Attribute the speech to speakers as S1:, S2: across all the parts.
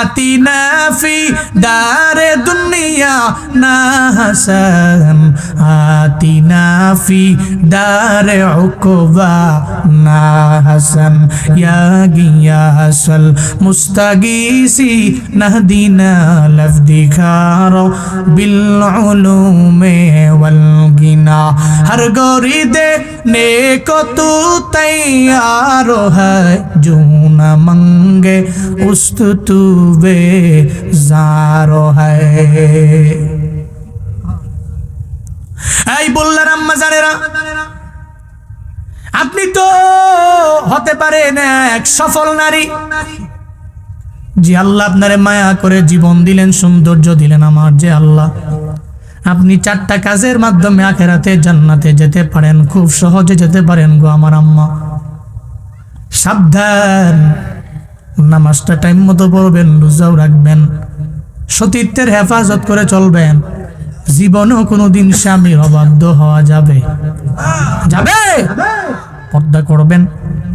S1: আতিনা ফি দারে দুনিয়া না হাসান। آتنا في دار عقبانا حسن يا غياس المستغيث نهدنا لفظك بالعلوم والغنى ہر گوری دے نیکو تو تیار ہے جو نہ منگے است تو بے زارو ہے এই বললেন আম্মা জানেরা, আপনি তো হতে পারেন এক সফল নারী। যে আল্লাহ আপনারে মায়া করে জীবন দিলেন, সৌন্দর্য দিলেন আমার যে আল্লাহ। আপনি চারটা কাজের মাধ্যমে আখেরাতে জান্নাতে যেতে পারেন, খুব সহজে যেতে পারেন গো আমার আম্মা। সাবধান, নামাজটা টাইম মতো পড়বেন, রোজাও রাখবেন, সতীত্বের হেফাজত করে চলবেন। জীবনেও কোনোদিন স্বামীর অবাধ্য হওয়া যাবে। যাবে? পর্দা করবেন।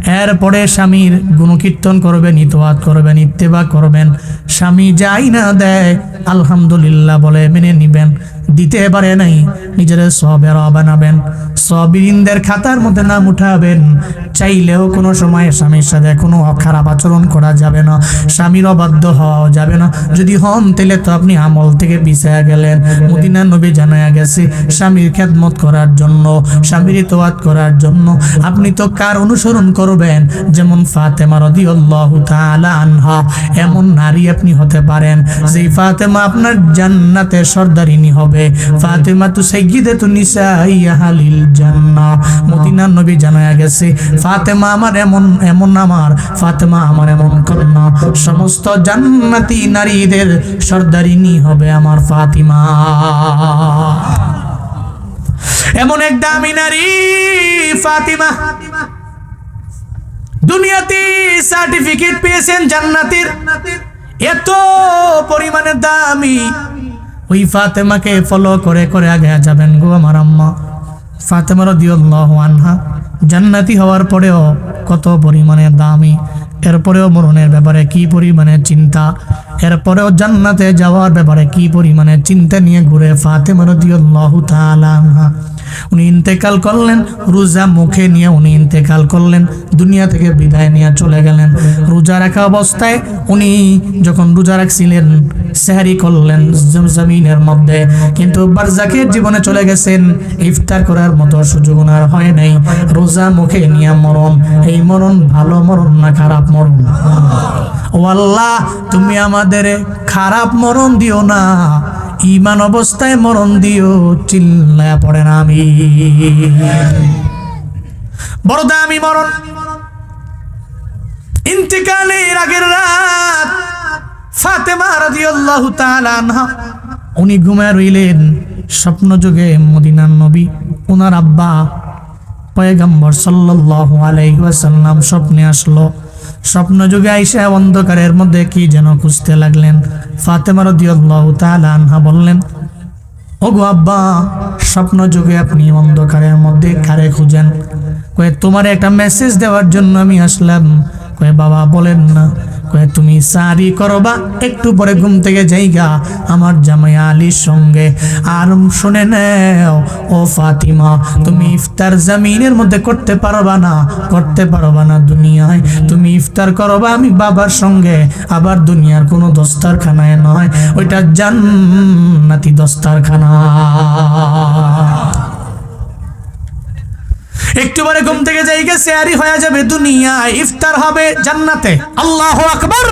S1: এরপরে স্বামীর গুণকীর্তন করবেন ইতোয়াত করবেন, ইত্তেবা করবেন। স্বামী যাই না দেয়, আলহামদুলিল্লাহ বলে মেনে নিবেন। দিতে পারে নাই। নিজের সবের বানাবেন সবিরিনদের খাতার মধ্যে নাম উঠাবেন। চাইলেও কোনো সময় স্বামীর সাথে কোনো খারাপ আচরণ করা যাবে না। স্বামীর অবাধ্য হওয়া যাবে না। যদি হন, তাহলে তো আপনি আমল থেকে পিছিয়ে গেলেন। মদিনা নবী জানায়া গেছে, স্বামীর খেদমত করার জন্য, স্বামীর তোয়াত করার জন্য। আপনি তো কার অনুসরণ করবেন? যেমন ফাতেমা রাদিয়াল্লাহু তাআলা আনহা। এমন নারী আপনি হতে পারেন, যেই ফাতেমা আপনার জান্নাতের সর্দারিনী হবে। ফাতেমা তু সাইয়্যিদাতু নিসাই, আহলিল জান্নাহ। মদিনার নবী জানায়া গেছে, ফাতেমা আমার এমন এমন আমার, ফাতেমা আমার এমন কন্যা। সমস্ত জান্নাতি নারীদের সর্দারিনী হবে আমার ফাতিমা। এমন এক দামি নারী, ফাতিমা। দুনিয়াতে সার্টিফিকেট পেয়েছেন জান্নাতের। এত পরিমাণে দামি ওই ফাতেমাকে ফলো করে করে আগে যাবেন গো আমার আম্মা। ফাতেমার রাদিয়াল্লাহু আনহা, জান্নাতি হওয়ার পরেও কত পরিমাণে দামি। এরপরেও মরণের ব্যাপারে কি পরিমাণে চিন্তা? এরপরেও জান্নাতে যাওয়ার ব্যাপারে কি পরিমাণে চিন্তা নিয়ে ঘুরে ফাতেমা রাদিয়াল্লাহু উনি ইন্তেকাল করলেন, রোজা মুখে নিয়ে উনি ইন্তেকাল করলেন, দুনিয়া থেকে বিদায় নিয়ে চলে গেলেন। রোজা রাখা অবস্থায় উনি যখন রোজা রাখছিলেন, সেহারি করলেন জম- জমিনের মধ্যে। কিন্তু বারজাকের জীবনে চলে গেছেন, ইফতার করার মতো সুযোগ ওনার হয় নাই। রোজা মুখে নিয়ে মরণ, এই মরণ ভালো মরণ না খারাপ মরণ? ও আল্লাহ তুমি আমাদের খারাপ মরণ দিও না ইমান অবস্থায় মরণ দিও, চিল্লায় পড়ে না আমি। বড় দামি মরণ। ইন্তেকালের আগের রাত ফাতেমা রাদিয়াল্লাহু তাআলা আনহা, উনি ঘুমায় রইলেন স্বপ্ন যুগে মদিনার নবী। ওনার আব্বা পয়গম্বর সাল্লাল্লাহু আলাইহি ওয়াসাল্লাম স্বপ্নে আসলো। স্বপ্ন যুগে আইসা অন্ধকারের মধ্যে কি যেন খুঁজতে লাগলেন। ফাতেমার আনহা বললেন, ওগো আব্বা, স্বপ্ন যুগে আপনি অন্ধকারের মধ্যে কারে খুঁজেন? কয়ে, তোমার একটা মেসেজ দেওয়ার জন্য আমি আসলাম। কয়ে, বাবা, বলেন না। তুমি সারি করবা, একটু পরে ঘুম থেকে যাইগা আমার জামাই আলীর সঙ্গে। আর শুনে নেও, ও ফাতিমা, তুমি ইফতার জামিনের মধ্যে করতে পারবা না, করতে পারবা না দুনিয়ায়। তুমি ইফতার করবা আমি বাবার সঙ্গে, আবার দুনিয়ার কোনো দস্তারখানায় নয়। ওইটা জান্নাতি দস্তারখানা। একটু পরে ঘুম থেকে যাই গেছে আরই হয়ে যাবে দুনিয়ায়। ইফতার হবে জান্নাতে। আল্লাহ আকবার।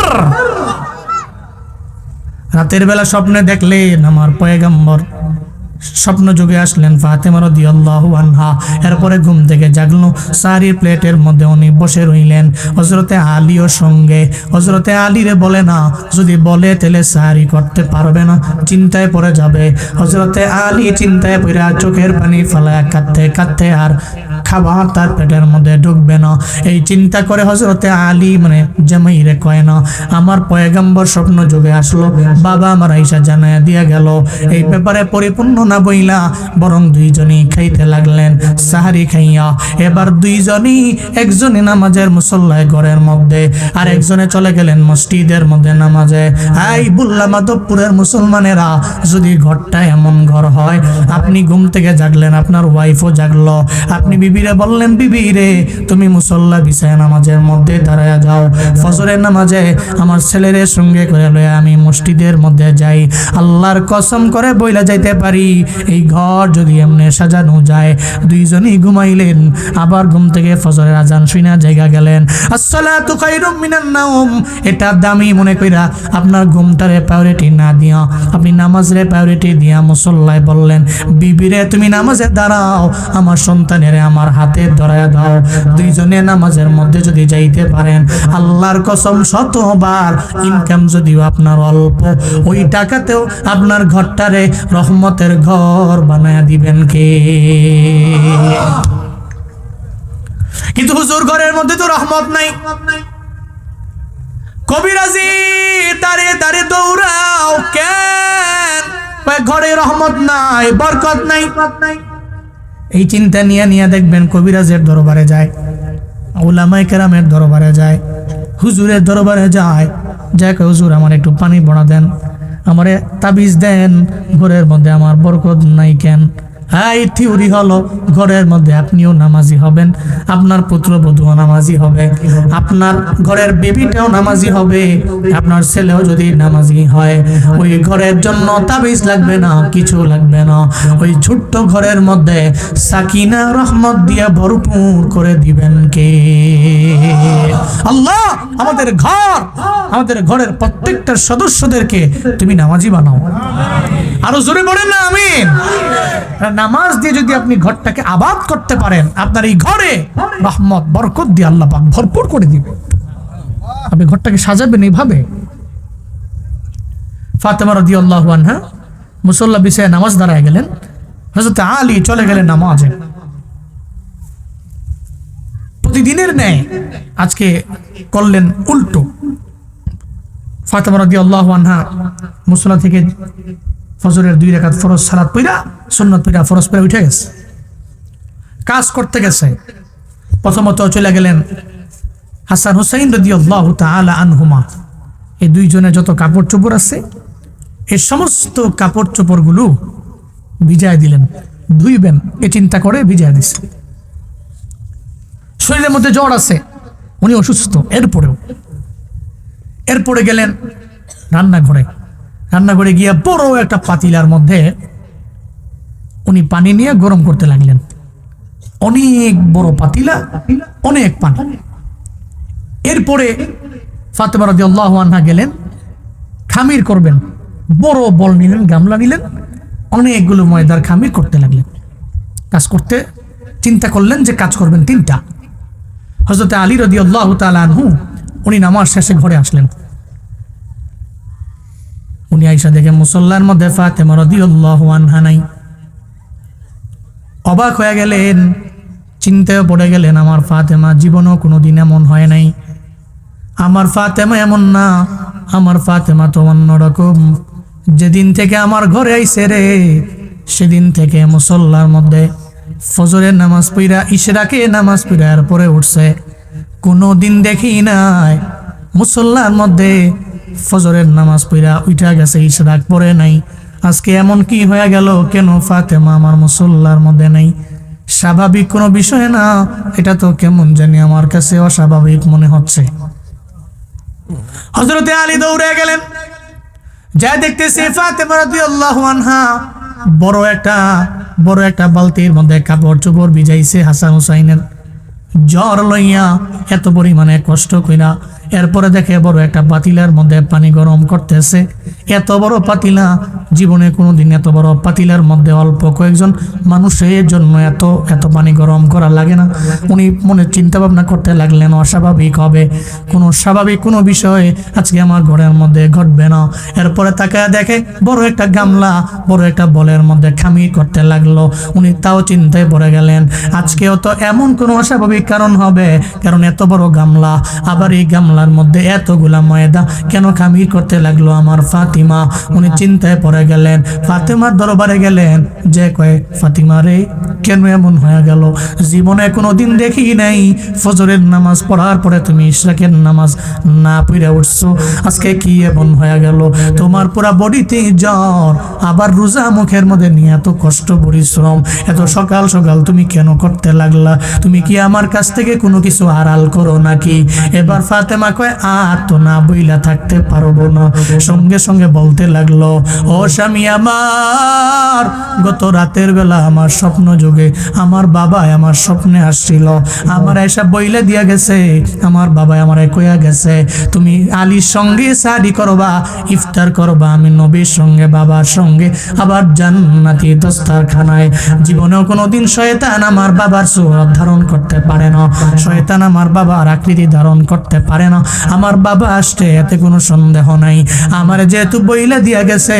S1: রাতের বেলা স্বপ্নে দেখলেন আমার পয়গম্বর। স্বপ্ন যুগে আসলেন ফাতেমা রাদিয়াল্লাহু আনহা। এরপরে ঘুম থেকে জাগলো সারির প্লেটের মধ্যে উনি বসে রইলেন। হজরতে আলীও সঙ্গে। হজরতে আলীরে বলে, না, যদি বলে তাহলে সারি করতে পারবে না, চিন্তায় পড়ে যাবে। হজরতে আলী চিন্তায় পড়ে চোখের পানি ফেলায় কাঁদতে কাঁদতে আর খাবার তার পেটের মধ্যে ঢুকবে না। এই চিন্তা করে হজরতে আলী মানে জামাইরে কয় না, আমার পয়গাম্বর স্বপ্ন যুগে আসলো, বাবা আমার আইসা জানায়া দিয়া গেল। এই ব্যাপারে পরিপূর্ণ না বইলা বরং দুইজনই খাইতে লাগলেন, সাহারি খাইয়া। এবার দুইজনই একজনে নামাজের মুসল্লায় ঘরের মধ্যে, আর একজনে চলে গেলেন মসজিদের মধ্যে নামাজে। আই বুল্লা মাধবপুরের মুসলমানেরা, যদি ঘরটা এমন ঘর হয়, আপনি ঘুম থেকে জাগলেন, আপনার ওয়াইফও জাগলো। আপনি বিবিরে বললেন বিবিরে তুমি মুসল্লা বিছায় নামাজের মধ্যে দাঁড়ায় যাও। ফজরের নামাজে আমার ছেলের সঙ্গে করে লয়ে আমি মসজিদের মধ্যে যাই। আল্লাহর কসম করে বইলা যাইতে পারি, এই ঘর যদি এমনি সাজানো যায়। দুইজনই ঘুমাইলেন, আবার ঘুম থেকে ফজরের আজান শুইনা জায়গা গেলেন। আসসালাতু খায়রুম মিনান নাওম, এটা দামি মনে কইরা আপনার ঘুমটারে প্রায়োরিটি না দিয়া, আপনি নামাজরে প্রায়োরিটি দিয়া মুসল্লায় বললেন বিবিরে তুমি নামাজে দাঁড়াও, আমার সন্তানেরে আমার হাতে ধরায় দাও। দুইজনে নামাজের মধ্যে যদি যাইতে পারেন, আল্লাহর কসম শতবার ইনকাম যদিও আপনার অল্প, ওই টাকাতেও আপনার ঘরটারে রহমতের ঘর বানায় দিবেন কে? কিন্তু হুজুর, ঘরের মধ্যে তো রহমত নাই। কবিরাজি দাঁড়িয়ে দাঁড়িয়ে দৌড়াও, কেন? ঘরে রহমত নাই, বরকত নাই। এই চিন্তা নিয়ে নিয়ে দেখবেন কবিরাজের দরবারে যায় ওলামাই কেরামের দরবারে যায়, হুজুরের দরবারে যায়। যাক হুজুর, আমার একটু পানি বড়া দেন, আমারে তাবিজ দেন, ঘরের মধ্যে আমার বরকত নাই কেন? হ্যাঁ এই থিওরি হলো, ঘরের মধ্যে আপনিও নামাজি হবেন, আপনার পুত্র পুত্রবধূও নামাজি হবে, আপনার ঘরের বেবিটাও নামাজি হবে, আপনার ছেলেও যদি নামাজি হয়, ওই ঘরের জন্য তাবিজ লাগবে না, কিছু লাগবে না, ওই ছোট্ট ঘরের মধ্যে সাকিনা রহমত দিয়ে ভরপুর করে দিবেন কে? আল্লাহ, আমাদের ঘর, আমাদের ঘরের প্রত্যেকটা সদস্যদেরকে তুমি নামাজি বানাও। আরও জোরে বলেন না আর নামাজ দিয়ে যদি আপনি ঘরটাকে আবাদ করতে পারেন, আপনার এই ঘরে রহমত, বরকত দিয়ে আল্লাহ পাক ভরপুর করে দিবে। আপনি ঘরটাকে সাজাবেন এইভাবে। ফাতেমা রদি আল্লাহ আনহা মুসল্লা বিষয়ে নামাজ দাঁড়ায় গেলেন। হজরত আলী চলে গেলেন নামাজে। প্রতিদিনের ন্যায় আজকে করলেন উল্টো। ফাতেমা রদি আল্লাহ আনহা মুসল্লা থেকে ফজরের দুই রেখাত ফরজ সালাত পইরা, সুন্নত পইরা ফরজ পইরা উঠে গেছে। কাজ করতে গেছে। প্রথমত চলে গেলেন হাসান হুসাইন রদি আল্লাহ তালা আনহুমা। এই দুইজনের যত কাপড় চোপড় আছে, এই সমস্ত কাপড় চোপড়গুলো ভিজায় দিলেন, ধুইবেন, এ চিন্তা করে ভিজায় দিছে। শরীরের মধ্যে জ্বর আছে, উনি অসুস্থ, এরপরেও। এরপরে গেলেন রান্নাঘরে। রান্নাঘরে গিয়ে বড় একটা পাতিলার মধ্যে উনি পানি নিয়ে গরম করতে লাগলেন। অনেক বড় পাতিলা, অনেক পানি। এরপরে ফাতেমা রাজি আল্লাহ গেলেন, খামির করবেন। বড় বল নিলেন, গামলা নিলেন, অনেকগুলো ময়দার খামির করতে লাগলেন। কাজ করতে চিন্তা করলেন যে কাজ করবেন তিনটা। হজরত আলী রদি আল্লাহ তালু উনি নামাজ শেষে ঘরে আসলেন। উনি আইসা দেখে মুসল্লার মধ্যে ফাতেমা রাদিয়াল্লাহু আনহা নাই। অবাক হয়ে গেলেন, চিন্তায় পড়ে গেলেন, আমার ফাতেমা জীবনও কোনোদিন এমন হয় নাই। আমার ফাতেমা এমন না, আমার ফাতেমা তো অন্যরকম যেদিন থেকে আমার ঘরে আইসে রে, সেদিন থেকে মুসল্লার মধ্যে ফজরের নামাজ পইরা ইশরাকে নামাজ পইরা পরে উঠছে। কোনো দিন দেখি নাই মুসল্লার মধ্যে ফজরের নামাজ পইরা উঠা গেছে, ইশরাক পরে নাই। আজকে এমন কি হয়ে গেল? কেন ফাতেমা আমার মুসল্লার মধ্যে নাই? স্বাভাবিক কোনো বিষয় না? এটা তো কেমন জানি আমার কাছে অস্বাভাবিক মনে হচ্ছে। হজরতে আলী দৌড়ে গেলেন। যা দেখতেছে ফাতেমা রাদিয়াল্লাহু আনহা বড় একটা বড় একটা বালতির মধ্যে কাপড় চোপড় ভিজাইছে হাসান হুসাইনের। জ্বর লইয়া এত পরিমাণে কষ্ট কইরা, এরপরে দেখে বড় একটা পাতিলার মধ্যে পানি গরম করতেছে। এত বড় পাতিলা, জীবনে কোনোদিন এত বড় পাতিলার মধ্যে অল্প কয়েকজন মানুষের জন্য এত এত পানি গরম করা লাগে না। উনি মনে চিন্তা ভাবনা করতে লাগলেন, অস্বাভাবিক হবে। কোনো স্বাভাবিক কোনো বিষয়ে আজকে আমার ঘরের মধ্যে ঘটবে না। এরপরে তাকায় দেখে বড় একটা গামলা, বড় একটা বলের মধ্যে খামির করতে লাগল। উনি তাও চিন্তায় পড়ে গেলেন, আজকেও তো এমন কোনো অস্বাভাবিক কারণ হবে, কারণ এত বড় গামলা। আবার এই গামলার মধ্যে এতগুলা ময়দা কেন খামির করতে লাগল আমার ফাতিমা, উনি চিন্তায় পড়ে গেলেন, ফাতিমার দরবারে গেলেন, যে কয়ে, ফাতিমা রে, কেন এমন হয়ে গেল? জীবনে কোনো দিন দেখি নাই, ফজরের নামাজ পড়ার পরে তুমি ইশরাকের নামাজ না পড়ে উঠছো। আজকে কি এমন হয়ে গেল? তোমার পুরা বডিতে জ্বর, আবার রোজা মুখের মধ্যে নিয়ে এত কষ্ট, পরিশ্রম, এত সকাল সকাল তুমি কেন করতে লাগলা? তুমি কি আমার কাছ থেকে কোনো কিছু আড়াল করো নাকি? এবার ফাতেমা কয়, আর তো না বইলা থাকতে পারব না। সঙ্গে সঙ্গে বলতে লাগল, ও স্বামী আমার, গত রাতের বেলা আমার স্বপ্ন যুগে আমার বাবা আমার স্বপ্নে আসছিল। আমার এসব বইলে দিয়া গেছে, আমার বাবা আমার কইয়া গেছে, তুমি আলীর সঙ্গে সাদি করবা, ইফতার করবা, আমি নবীর সঙ্গে, বাবার সঙ্গে, আবার জান্নাতি দস্তারখানায়। জীবনেও কোনোদিন শয়তান আমার বাবার সুরত ধারণ করতে পারে না। শয়তান আমার বাবার আকৃতি ধারণ করতে পারে না। আমার বাবা আসছে এতে কোনো সন্দেহ নাই। আমার যেহেতু বইলে দিয়া গেছে,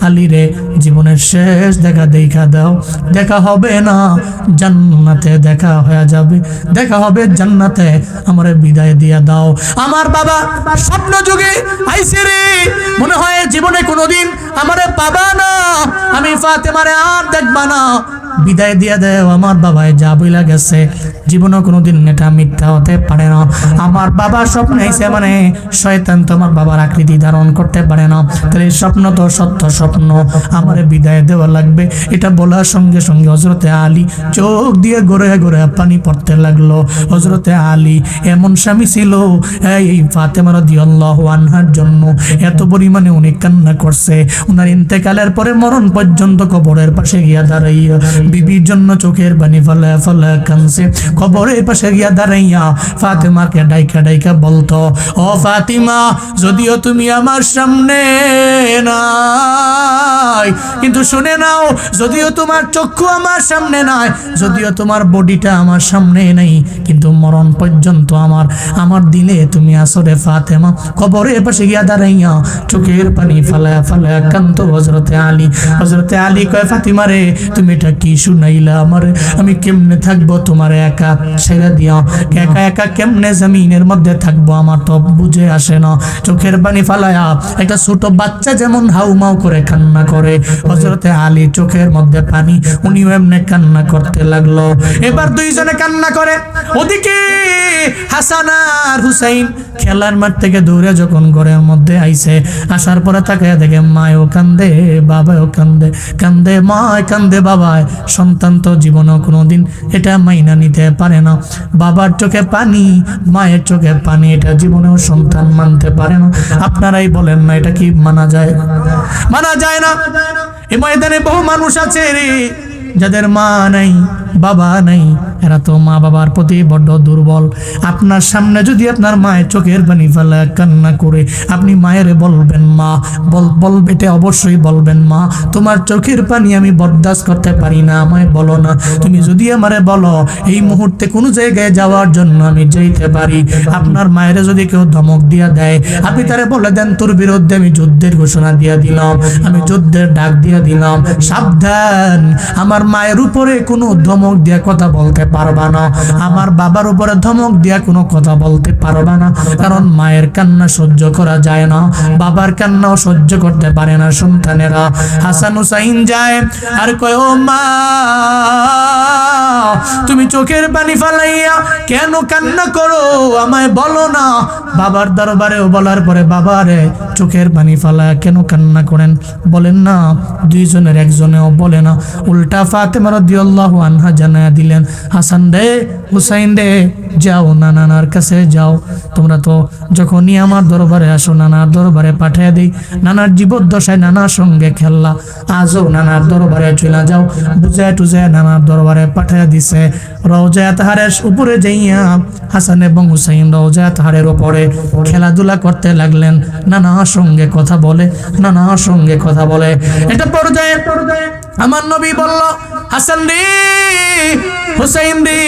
S1: আলী রে, জীবনের শেষ দেখা দেখা দাও। দেখা হবে না, জান্নাতে দেখা হয়ে যাবে। দেখা হবে জান্নাতে, আমার বিদায় দিয়া দাও। আমার বাবা স্বপ্ন যুগে আইসে রে। মনে হয় জীবনে কোনোদিন আমারে পাবা না। আমি ফাতেমারে আর দেখবা না। বিদায় দিয়া দেও, আমার বাবায় যা বইলা গেছে। জীবনও কোনোদিন এটা মিথ্যা হতে পারে না। আমার বাবা স্বপ্ন আইসে মানে শয়তান তো আমার বাবার আকৃতি ধারণ করতে পারে না। তাহলে স্বপ্ন তো সত্য স্বপ্ন। আমার বিদায় দেওয়া লাগবে। এটা বলার সঙ্গে সঙ্গে হজরতে আলী চোখ দিয়ে গড়ে গড়ে পানি পড়তে লাগল। হজরতে আলী এমন স্বামী ছিল, এই ফাতেমার দিয়াল্লাহ আনহার জন্য এত পরিমাণে উনি কান্না করছে। উনার ইন্তেকালের পরে মরণ পর্যন্ত কবরের পাশে গিয়া দাঁড়াইয়া বিবির জন্য চোখের পানি ফলে ফলে কানছে কবরের পাশে গিয়া দাঁড়াইয়া ফাতেমাকে ডাইকা ডাইকা বলতো ও ফাতিমা যদিও তুমি আমার সামনে নাই। কিন্তু শুনে নাও, যদিও তোমার চক্ষু আমার সামনে নাই, যদিও তোমার বডিটা আমার সামনে নেই, কিন্তু মরণ পর্যন্ত আমার আমার দিলে তুমি আসরে ফাতেমা, কবরের পাশে গিয়া দাঁড়াইয়া চোখের পানি ফালা ফালা কান্ত হজরতে আলী। হজরতে আলী কয়, ফাতিমা রে তুমি এটা কি শুনাইলা আমার? আমি কেমনে থাকব তোমার একা ছেড়ে দিয়া? একা একা কেমনে জমিনের মধ্যে থাকব আমার তো বুঝে আসে না। চোখের পানি ফালায়া একটা ছোট বাচ্চা যেমন হাউমাউ করে কান্না করে। হজরতে আলী চোখের মধ্যে পানি, উনিও এমনি কান্না করতে লাগল। এবার দুইজনে কান্না করে। ওদিকে হাসান আর হুসাইন খেলার মাঠ থেকে দৌড়ে যখন ঘরের মধ্যে আইছে, আসার পরে তাকে দেখে মায়ও কান্দে বাবাও কান্দে। কান্দে, মায় কান্দে, বাবায়। সন্তান তো জীবনেও কোনোদিন এটা মাইনা নিতে পারে না। বাবার চোখে পানি, মায়ের চোখে পানি, এটা জীবনেও সন্তান মানতে পারে না। আপনারাই বলেন না, এটা কি মানা যায়? মানা যায় না। এ ময়দানে বহু মানুষ আছে রে যাদের মা নাই। বাবা নাই। এরা তো মা বাবার প্রতি বড্ড দুর্বল। আপনার সামনে যদি আপনার মায়ের চোখের পানি ফেলা কান্না করে, আপনি মায়ের বলবেন মা। বল বল বেটে অবশ্যই বলবেন মা। তোমার চোখের পানি আমি বরদাস্ত করতে পারি না, আমায় বলো না। তুমি যদি আমারে বলো, এই মুহূর্তে কোনো জায়গায় যাওয়ার জন্য আমি যেতে পারি। আপনার মায়ের যদি কেউ ধমক দিয়া দেয়, আপনি তারে বলে দেন, তোর বিরুদ্ধে আমি যুদ্ধের ঘোষণা দিয়া দিলাম। আমি যুদ্ধের ডাক দিয়া দিলাম। সাবধান, আমার মায়ের উপরে কোনো ধমক দিয়া কথা বলতে পারবা না। আমার বাবার উপরে ধমক দিয়া কোনো কথা বলতে পারবা না। কারণ মায়ের কান্না সহ্য করা যায় না। বাবার কান্নাও সহ্য করতে পারে না সন্তানেরা। হাসান হুসাইন যায়, আর কয়, ও মা, তুমি চোখের পানি ফালাইয়া কেন কান্না করো? আমায় বলো না। বাবার দরবারেও বলার পরে বাবারে চোখের পানি ফালা, কেন কান্না করেন? বলেন, না, দুইজনের একজনেও বলে না। উল্টা ফাতেমা রাদিয়াল্লাহু আনহা জানা দিলেন, হাসান রে হুসাইন রে যাও না নানার কাছে যাও। তোমরা তো যখনই আমার দরবারে আসো, নানার দরবারে পাঠিয়ে দিই। নানার জীবদ্দশায় নানার সঙ্গে খেললা। আজও নানার দরবারে চলে যাও। বুঝায় টুজায় নানার দরবারে পাঠিয়ে দিছে। রওজা তাহারের উপরে যাইয়া হাসান এবং হুসাইন রওজা তাহারের উপরে খেলাধুলা করতে লাগলেন। নানার সঙ্গে কথা বলে, নানার সঙ্গে কথা বলে। এটা পর্যায়ে আমার নবী বলল হাসান রে হুসাইন রে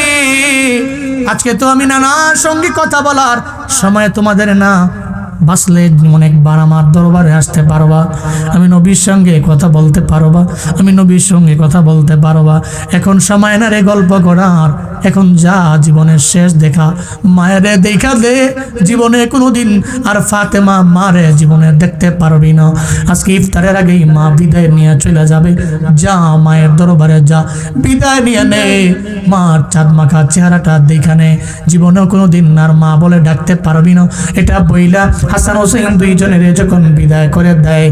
S1: আজকে তো আমি নানা সঙ্গে কথা বলার সময় তোমাদের না বাসলে অনেকবার আমার দরবারে আসতে পারবা। আমি নবীর সঙ্গে কথা বলতে পারবা। আমি নবীর সঙ্গে কথা বলতে পারবা। এখন সময় না রে গল্প করার। এখন যা জীবনের শেষ দেখা। মায়েরে দেখা দে জীবনে কোনোদিন। আর ফাতেমা মারে জীবনে দেখতে পারবি না। আজকে ইফতারের আগেই মা বিদায় নিয়ে চলে যাবে। যা মায়ের দরবারে যা। বিদায় নিয়ে নে। মার চাঁদ মাখা চেহারাটা দেখানে জীবনেও কোনোদিন আর মা বলে ডাকতে পারবি না। এটা বইলা হাসান হোসেন দুইজনের যখন বিদায় করে দেয়,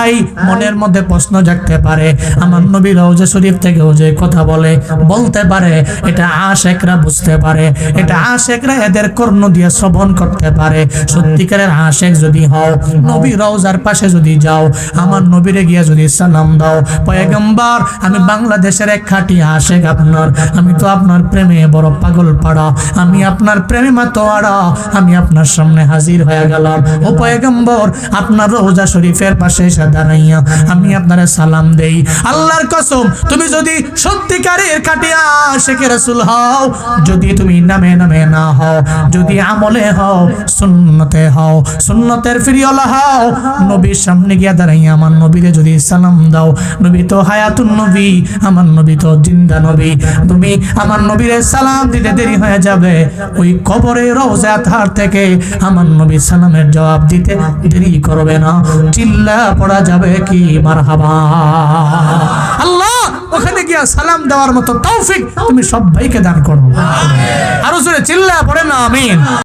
S1: আই, মনের মধ্যে প্রশ্ন জাগতে পারে, আমার নবী রওজা শরীফ থেকেও যে কথা বলে, বলতে পারে, এটা আশেকরা বুঝতে পারে, এটা আশেকরা এদের কর্ণ দিয়ে শ্রবণ করতে পারে। সত্যিকারের আশেক যদি হও, নবী রওজার পাশে যদি যাও, আমার নবীরে গিয়া যদি সালাম দাও, পয়গম্বর, আমি বাংলাদেশের এক খাঁটি আশেক আপনার, আমি তো আপনার প্রেমে বড় পাগল পাড়া, আমি আপনার প্রেমে মাতোয়ারা, আমি আপনার সামনে হাজির হয়ে গেলাম। ও পয়গম্বর, আপনার রোজা শরীফের পাশে এসে দাঁড়াইয়া আমি সালাম দেই। আল্লাহর কসম, তুমি যদি সত্যিকারের রসুল হও, যদি তুমি নামে নামে না হও, যদি আমলে হও, সুন্নতে হও, সুন্নতের হও, নবীর সামনে গিয়া দাঁড়াইয়া আমার নবীরে যদি সালাম দাও, নবী তো হায়াতুন নবী, আমার নবী তো জিন্দা নবী, তুমি আমার নবীরে সালাম দিতে দেরি হয়ে যাবে, ওই কবরে রওজা থার থেকে আমার নবী সালামের জবাব দিতে দেরি করবে না। চিল্লা পড়া যাবে কি? মারহাবা। আল্লাহ, ওখানে গিয়া সালাম দেওয়ার মতো তৌফিক তুমি সবাইকে দান করো। আরও জোরে চিল্লা পড়ে না, আমিন।